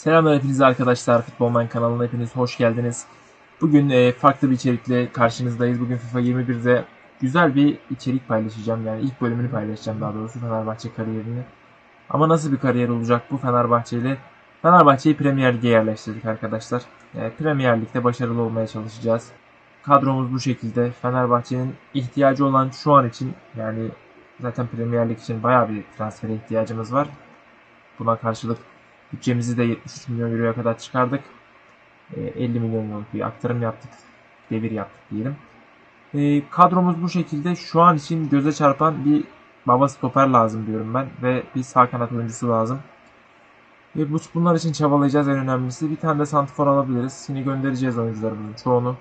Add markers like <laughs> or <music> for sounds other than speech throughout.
Selamlar hepinize arkadaşlar. Futbolman kanalına hepiniz hoş geldiniz. Bugün e, farklı bir içerikle karşınızdayız. Bugün FIFA 21'de güzel bir içerik paylaşacağım. Yani ilk bölümünü paylaşacağım daha doğrusu Fenerbahçe kariyerini. Ama nasıl bir kariyer olacak bu Fenerbahçe ile? Fenerbahçe'yi Premier Lig'e yerleştirdik arkadaşlar. E, Premier Lig'de başarılı olmaya çalışacağız. Kadromuz bu şekilde. Fenerbahçe'nin ihtiyacı olan şu an için yani zaten Premier Lig için bayağı bir transfere ihtiyacımız var. Buna karşılık Bütçemizi de 73 milyon euroya kadar çıkardık. E, 50 milyon euroluk bir aktarım yaptık. Devir yaptık diyelim. E, kadromuz bu şekilde. Şu an için göze çarpan bir baba stoper lazım diyorum ben. Ve bir sağ kanat oyuncusu lazım. Ve bu, bunlar için çabalayacağız en önemlisi. Bir tane de santifor alabiliriz. Yine göndereceğiz oyuncularımızın çoğunu.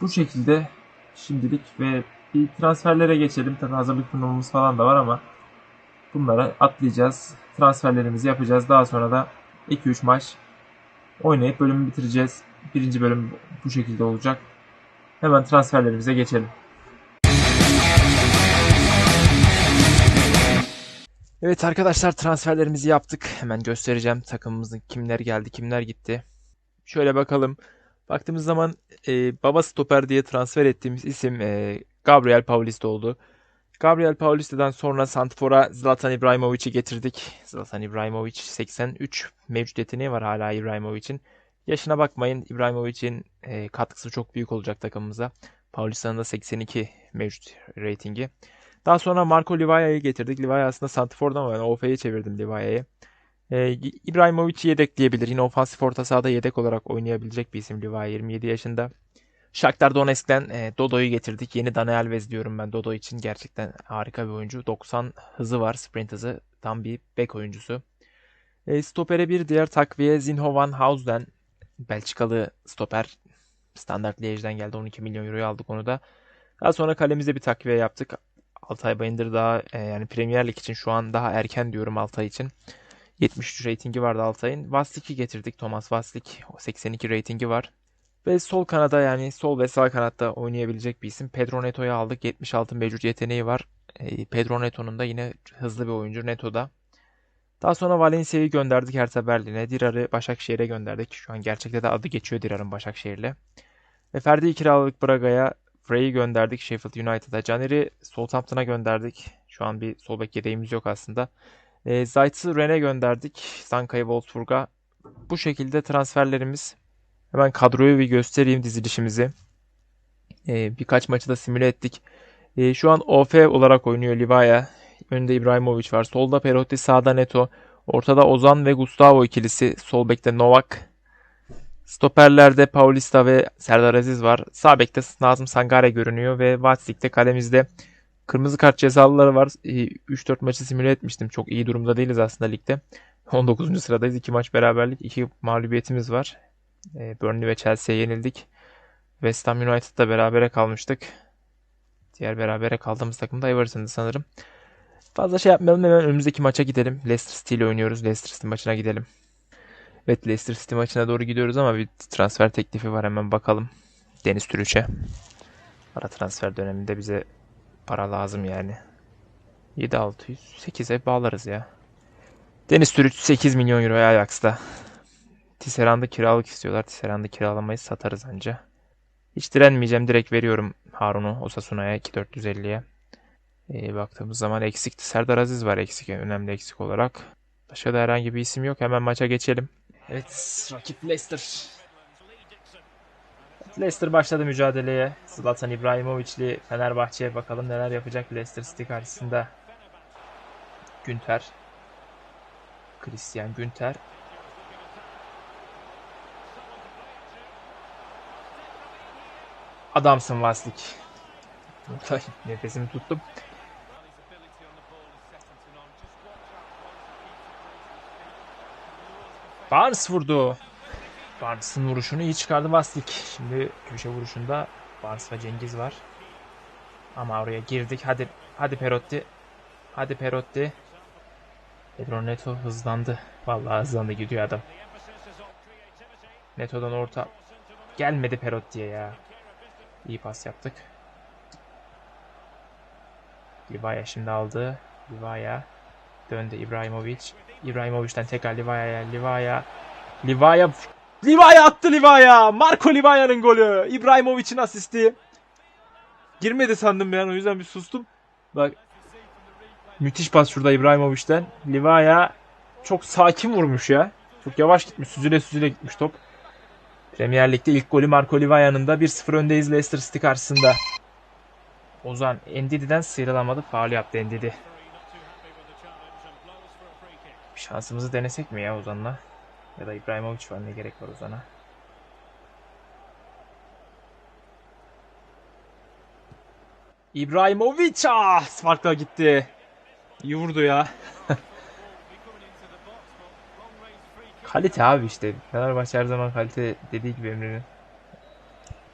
Bu şekilde şimdilik ve bir transferlere geçelim. Tabi hazırlık turnuvamız falan da var ama bunları atlayacağız. Transferlerimizi yapacağız. Daha sonra da 2-3 maç oynayıp bölümü bitireceğiz. Birinci bölüm bu şekilde olacak. Hemen transferlerimize geçelim. Evet arkadaşlar transferlerimizi yaptık. Hemen göstereceğim takımımızın kimler geldi, kimler gitti. Şöyle bakalım. Baktığımız zaman e, baba stoper diye transfer ettiğimiz isim e, Gabriel Paulista oldu. Gabriel Paulista'dan sonra Santfor'a Zlatan İbrahimovic'i getirdik. Zlatan İbrahimovic 83 mevcut yeteneği var hala İbrahimovic'in. Yaşına bakmayın İbrahimovic'in e, katkısı çok büyük olacak takımımıza. Paulista'nın da 82 mevcut reytingi. Daha sonra Marco Livaya'yı getirdik. Livaya aslında Santifor'dan var. Yani OF'ye çevirdim Livaya'yı. E, İbrahimovic'i yedekleyebilir. Yine ofansif orta sahada yedek olarak oynayabilecek bir isim Livaya 27 yaşında. Shakhtar Donetsk'ten e, Dodo'yu getirdik. Yeni Dani Alves diyorum ben Dodo için. Gerçekten harika bir oyuncu. 90 hızı var, sprint hızı. Tam bir bek oyuncusu. E, stopere bir diğer takviye Zinho van Housen. Belçikalı stoper. Standart Liège'den geldi. 12 milyon euroyu aldık onu da. Daha sonra kalemize bir takviye yaptık. Altay Bayındır daha e, yani Premier Lig için şu an daha erken diyorum Altay için. 73 reytingi vardı Altay'ın. Vaslik'i getirdik. Thomas Vaslik. 82 reytingi var. Ve sol kanada yani sol ve sağ kanatta oynayabilecek bir isim. Pedro Neto'yu aldık. 76 mevcut yeteneği var. E, Pedro Neto'nun da yine hızlı bir oyuncu Neto'da. Daha sonra Valencia'yı gönderdik Hertha Berlin'e. Dirar'ı Başakşehir'e gönderdik. Şu an gerçekte de adı geçiyor Dirar'ın Başakşehir'le. Ve Ferdi'yi kiraladık Braga'ya. Frey'i gönderdik Sheffield United'a. Caner'i Southampton'a gönderdik. Şu an bir sol bek yedeğimiz yok aslında. E, Zayt'sı Rennes'e gönderdik. Zanka'yı Wolfsburg'a. Bu şekilde transferlerimiz Hemen kadroyu bir göstereyim dizilişimizi. Ee, birkaç maçı da simüle ettik. Ee, şu an OF olarak oynuyor Livaya. Önünde İbrahimovic var. Solda Perotti, sağda Neto. Ortada Ozan ve Gustavo ikilisi. Sol bekte Novak. Stoperlerde Paulista ve Serdar Aziz var. Sağ bekte Nazım Sangare görünüyor ve Vatslik'te kalemizde kırmızı kart cezalıları var. 3-4 maçı simüle etmiştim. Çok iyi durumda değiliz aslında ligde. <laughs> 19. sıradayız. 2 maç beraberlik. 2 mağlubiyetimiz var. E, Burnley ve Chelsea'ye yenildik. West Ham United'da berabere kalmıştık. Diğer berabere kaldığımız takım da Everton'dı sanırım. Fazla şey yapmayalım hemen önümüzdeki maça gidelim. Leicester City ile oynuyoruz. Leicester City maçına gidelim. Evet Leicester City maçına doğru gidiyoruz ama bir transfer teklifi var hemen bakalım. Deniz Türüç'e. Ara transfer döneminde bize para lazım yani. 7600 8'e bağlarız ya. Deniz Türüç 8 milyon euro Ajax'ta. Tisserand'ı kiralık istiyorlar. Tisserand'ı kiralamayı satarız anca. Hiç direnmeyeceğim. Direkt veriyorum Harun'u Osasuna'ya 2450'ye. Ee, baktığımız zaman eksikti. Serdar Aziz var eksik. Önemli eksik olarak. Başka da herhangi bir isim yok. Hemen maça geçelim. Evet. Rakip Leicester. Leicester başladı mücadeleye. Zlatan İbrahimovic'li Fenerbahçe'ye bakalım neler yapacak Leicester City karşısında. Günter. Christian Günter. Adamsın Vaslik. Nefesimi tuttum. Barnes vurdu. Barnes'ın vuruşunu iyi çıkardı Vaslik. Şimdi köşe vuruşunda Barnes ve Cengiz var. Ama oraya girdik. Hadi hadi Perotti. Hadi Perotti. Pedro Neto hızlandı. Vallahi hızlandı gidiyor adam. Neto'dan orta. Gelmedi Perotti'ye ya. İyi pas yaptık. Livaya şimdi aldı. Livaya döndü İbrahimovic. İbrahimovic'den tekrar Livaya'ya. Livaya. Livaya. Livaya attı Livaya. Marco Livaya'nın golü. İbrahimovic'in asisti. Girmedi sandım ben o yüzden bir sustum. Bak. Müthiş pas şurada İbrahimovic'ten. Livaya çok sakin vurmuş ya. Çok yavaş gitmiş. Süzüle süzüle gitmiş top. Premier Lig'de ilk golü Marco Livaya'nın da 1-0 öndeyiz Leicester City karşısında. Ozan Endidi'den sıyrılamadı. Faul yaptı Endidi. Şansımızı denesek mi ya Ozan'la? Ya da İbrahimovic var ne gerek var Ozan'a? İbrahimovic ah farkla gitti. İyi vurdu ya. <laughs> kalite abi işte. Fenerbahçe her zaman kalite dediği gibi Emre'nin.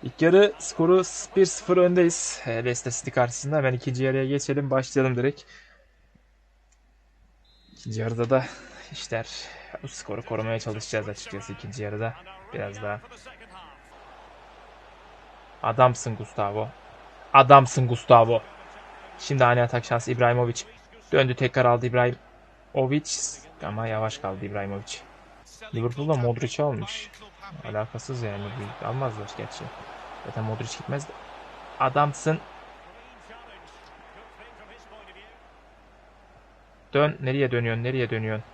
İlk yarı skoru 1-0 öndeyiz. E, Leicester City karşısında. Ben ikinci yarıya geçelim. Başlayalım direkt. İkinci yarıda da işler bu skoru korumaya çalışacağız açıkçası ikinci yarıda. Biraz daha. Adamsın Gustavo. Adamsın Gustavo. Şimdi ani atak şansı İbrahimovic. Döndü tekrar aldı İbrahimovic. Ama yavaş kaldı İbrahimovic. Liverpool'da Modric'i almış. Alakasız yani. Almazlar gerçi. Zaten Modric gitmez. Adamsın. Dön. Nereye dönüyorsun? Nereye dönüyorsun?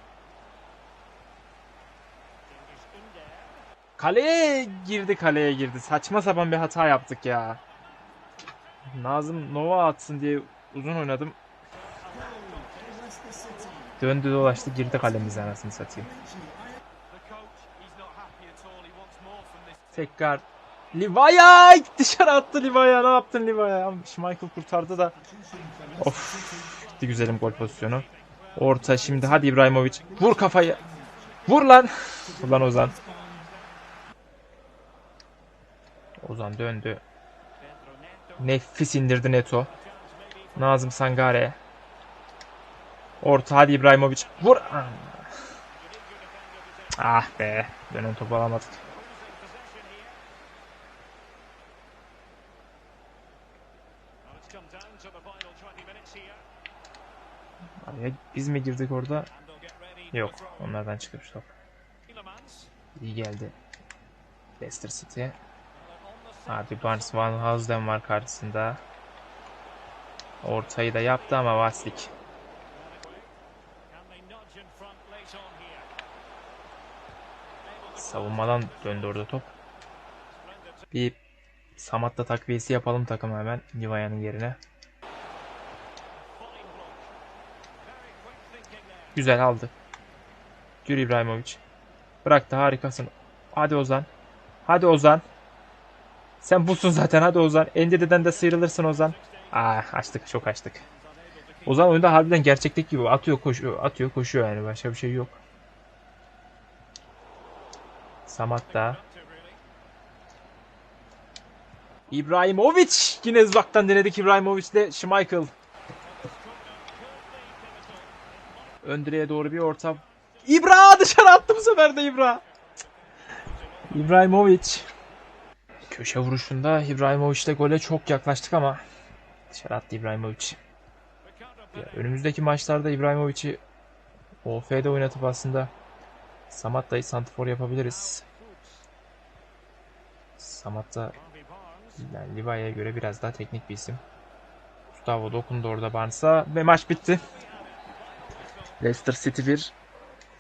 Kaleye girdi kaleye girdi. Saçma sapan bir hata yaptık ya. Nazım Nova atsın diye uzun oynadım. Döndü dolaştı girdi kalemize anasını satayım. Tekrar Livaya <laughs> dışarı attı Livaya. Ne yaptın Livaya? Michael kurtardı da. Of. Gitti güzelim gol pozisyonu. Orta şimdi hadi İbrahimovic. Vur kafayı. Vur lan. <laughs> Vur lan Ozan. Ozan döndü. Nefis indirdi Neto. Nazım Sangare. Orta hadi İbrahimovic. Vur. Ah be. Dönen topu alamadık. Araya biz mi girdik orada? Yok. Onlardan çıkmış top. İyi geldi. Leicester City. Abi Barnes Van Housden var karşısında. Ortayı da yaptı ama Vaslik. Savunmadan döndü orada top. Bir Samat'ta takviyesi yapalım takım hemen Livaya'nın yerine. Güzel aldı. Yürü İbrahimovic. Bıraktı harikasın. Hadi Ozan. Hadi Ozan. Sen busun zaten hadi Ozan. Endide'den de sıyrılırsın Ozan. Ah açtık çok açtık. Ozan oyunda harbiden gerçekteki gibi atıyor koşuyor atıyor koşuyor yani başka bir şey yok. Samat da. İbrahimovic yine uzaktan denedik İbrahimovic'le Schmeichel. Ön direğe doğru bir orta. İbra dışarı attı bu sefer de İbra. İbrahimovic. Köşe vuruşunda İbrahimovic'le gole çok yaklaştık ama dışarı attı İbrahimovic. Ya, önümüzdeki maçlarda İbrahimovic'i OF'de oynatıp aslında Samatta'yı santifor yapabiliriz. Samatta yani Livaya'ya göre biraz daha teknik bir isim. Gustavo dokundu orada Barnes'a ve maç bitti. Leicester City 1.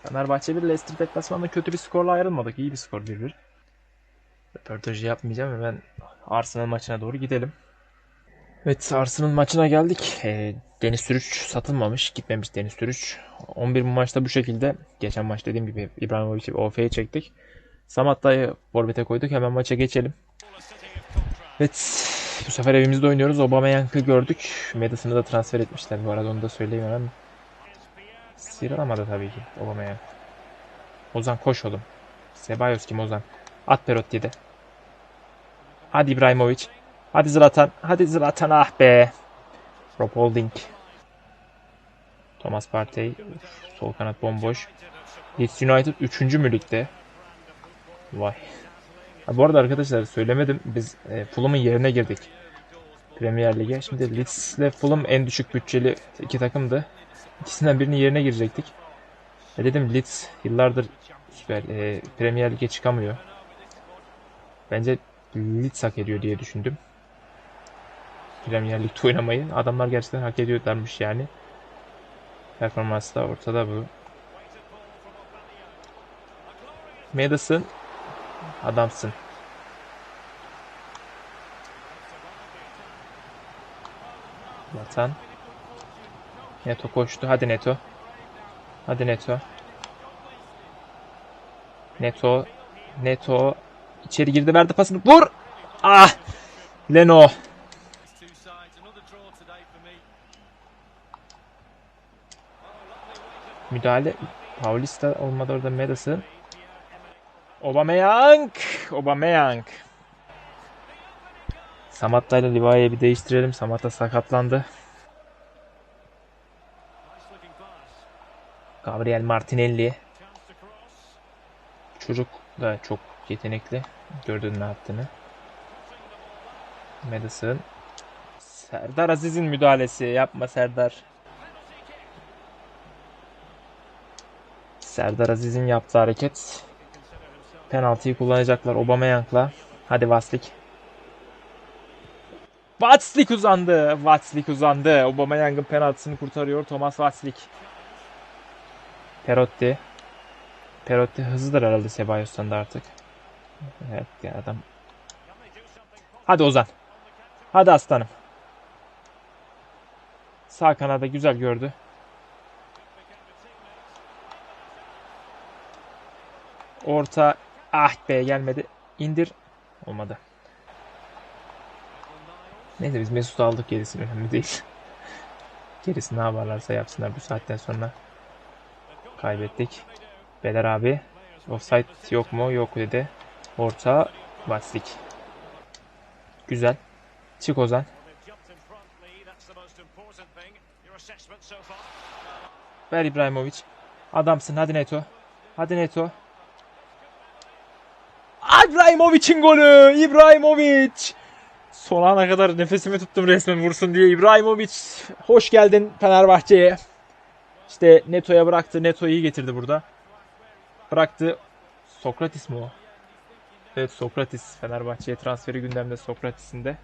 Fenerbahçe 1. Leicester deplasmanında kötü bir skorla ayrılmadık. İyi bir skor 1-1. Röportajı yapmayacağım ve ben Arsenal maçına doğru gidelim. Evet Arsenal maçına geldik. E, Deniz Sürüç satılmamış. Gitmemiş Deniz Sürüç. 11 bu maçta bu şekilde. Geçen maç dediğim gibi İbrahimovic'i OF'ye çektik. Samatta'yı forvete koyduk. Hemen maça geçelim. Evet. Bu sefer evimizde oynuyoruz. Aubameyang'ı gördük. Madison'ı da transfer etmişler. Bu arada onu da söyleyeyim hemen. Sıyrılamadı tabii ki Aubameyang. Ozan koş oğlum. Sebayos kim Ozan? At Perotti'de. Hadi İbrahimovic. Hadi Zlatan. Hadi Zlatan ah be. Rob Holding. Thomas Partey. Uf, sol kanat bomboş. Leeds United 3. mü ligde? Vay. Ha, bu arada arkadaşlar söylemedim. Biz e, Fulham'ın yerine girdik. Premier Lig'e. Şimdi Leeds ile Fulham en düşük bütçeli iki takımdı. İkisinden birinin yerine girecektik. E dedim Leeds yıllardır Süper e, Premier Lig'e çıkamıyor. Bence Leeds hak ediyor diye düşündüm. Premier Lig'de oynamayı. Adamlar gerçekten hak ediyorlarmış yani. Performans da ortada bu. Madison adamsın. Vatan. Neto koştu. Hadi Neto. Hadi Neto. Neto. Neto. İçeri girdi verdi pasını. Vur! Ah! Leno. Müdahale. Paulista olmadı orada Madison. Aubameyang. Aubameyang. Samatta ile Liva'yı bir değiştirelim. Samatta sakatlandı. Gabriel Martinelli. Çocuk da çok yetenekli. Gördün ne yaptığını. Madison. Serdar Aziz'in müdahalesi. Yapma Serdar. Serdar Aziz'in yaptığı hareket. Penaltıyı kullanacaklar Aubameyang'la. Hadi Vaslik. Vatslik uzandı. Vatslik uzandı. Aubameyang'ın penaltısını kurtarıyor Thomas Vatslik. Perotti. Perotti hızlıdır herhalde Sebayos'tan da artık. Evet ya adam. Hadi Ozan. Hadi aslanım. Sağ kanada güzel gördü. Orta ah be gelmedi. İndir. Olmadı. Neyse biz Mesut'u aldık gerisini önemli değil. Gerisi ne yaparlarsa yapsınlar bu saatten sonra. Kaybettik. Beler abi. Offside yok mu? Yok dedi. Orta. Vaslik. Güzel. Çık Ozan. Ver İbrahimovic. Adamsın. Hadi Neto. Hadi Neto. İbrahimovic'in golü. İbrahimovic. Son ana kadar nefesimi tuttum resmen vursun diye. İbrahimovic hoş geldin Fenerbahçe'ye. İşte Neto'ya bıraktı. Neto iyi getirdi burada. Bıraktı. Sokratis mi o? Evet Sokratis. Fenerbahçe'ye transferi gündemde Sokrates'in de.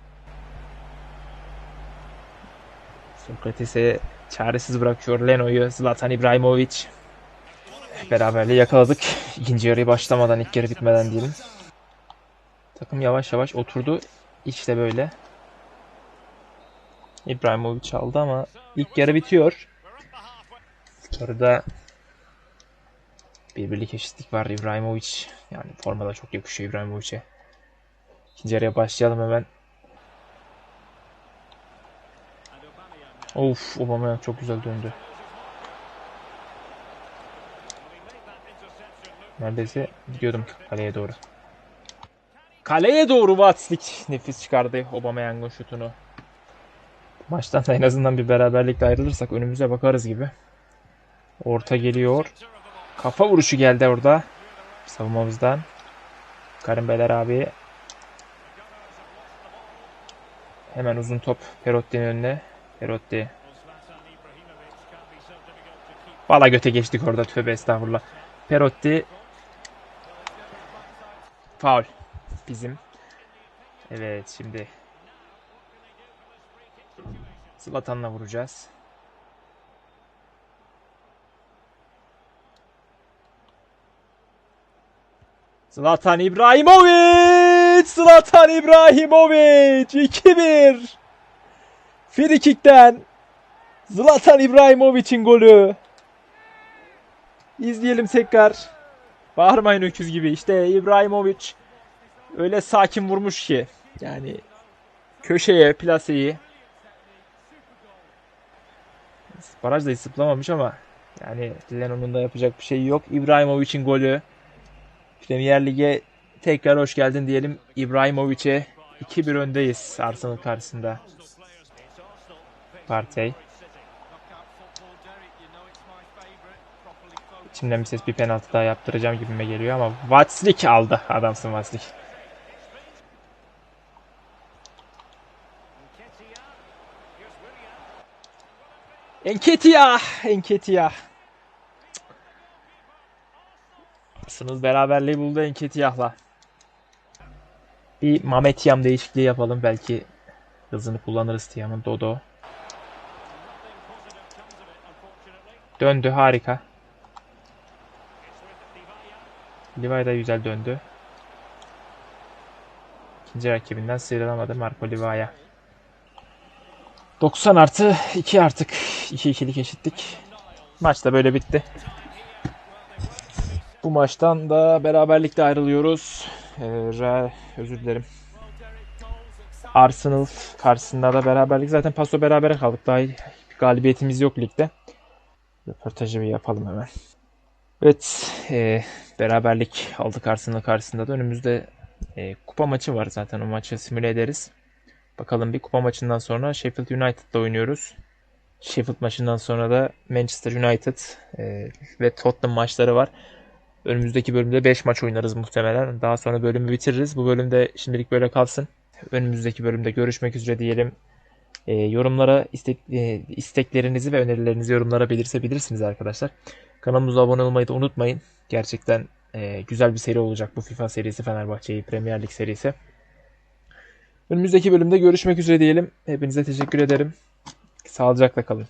Sokrates'e çaresiz bırakıyor Leno'yu. Zlatan İbrahimovic. Beraberliği yakaladık. İkinci yarıyı başlamadan, ilk yarı bitmeden diyelim. Takım yavaş yavaş oturdu. İşte böyle. İbrahimovic aldı ama ilk yarı bitiyor. Yarıda birbirlik eşitlik var İbrahimovic. Yani formada çok yakışıyor İbrahimovic'e. İkinci yarıya başlayalım hemen. Of Obama çok güzel döndü. Neredeyse gidiyordum kaleye doğru. Kaleye doğru Watslik nefis çıkardı Aubameyang'ın şutunu. Maçtan da en azından bir beraberlikle ayrılırsak önümüze bakarız gibi. Orta geliyor. Kafa vuruşu geldi orada. Savunmamızdan. Karim Beler abi. Hemen uzun top Perotti'nin önüne. Perotti. Valla göte geçtik orada tövbe estağfurullah. Perotti. Faul. Bizim. Evet şimdi. Zlatan'la vuracağız. Zlatan İbrahimovic! Zlatan İbrahimovic! 2-1! Frikik'ten Zlatan İbrahimovic'in golü. İzleyelim tekrar. Bağırmayın öküz gibi. İşte İbrahimovic öyle sakin vurmuş ki. Yani köşeye plaseyi. Baraj da zıplamamış ama yani Leno'nun da yapacak bir şey yok. İbrahimovic'in golü. Premier Lig'e tekrar hoş geldin diyelim İbrahimovic'e. 2-1 öndeyiz Arsenal karşısında. Partey. İçimden bir ses bir penaltı daha yaptıracağım gibime geliyor ama Vatslik aldı. Adamsın Vatslik. Enketia! Enketia! Arsenal beraberliği buldu Enketiyah'la. Bir Mamet Yam değişikliği yapalım. Belki hızını kullanırız Tiam'ın Dodo. Döndü harika. Levi da güzel döndü. İkinci rakibinden sıyrılamadı Marco Liva'ya. 90 artı 2 artık. 2-2'lik eşitlik. Maç da böyle bitti. Bu maçtan da beraberlikle ayrılıyoruz. Ee, özür dilerim. Arsenal karşısında da beraberlik. Zaten paso berabere kaldık. Daha bir galibiyetimiz yok ligde. Röportajı bir yapalım hemen. Evet, e, beraberlik aldık Arsenal karşısında da. Önümüzde e, kupa maçı var zaten. O maçı simüle ederiz. Bakalım bir kupa maçından sonra Sheffield United'la oynuyoruz. Sheffield maçından sonra da Manchester United e, ve Tottenham maçları var. Önümüzdeki bölümde 5 maç oynarız muhtemelen. Daha sonra bölümü bitiririz. Bu bölümde şimdilik böyle kalsın. Önümüzdeki bölümde görüşmek üzere diyelim. E, yorumlara istek, e, isteklerinizi ve önerilerinizi yorumlara belirtebilirsiniz arkadaşlar. Kanalımıza abone olmayı da unutmayın. Gerçekten e, güzel bir seri olacak bu FIFA serisi Fenerbahçe'yi Premier Lig serisi. Önümüzdeki bölümde görüşmek üzere diyelim. Hepinize teşekkür ederim. Sağlıcakla kalın.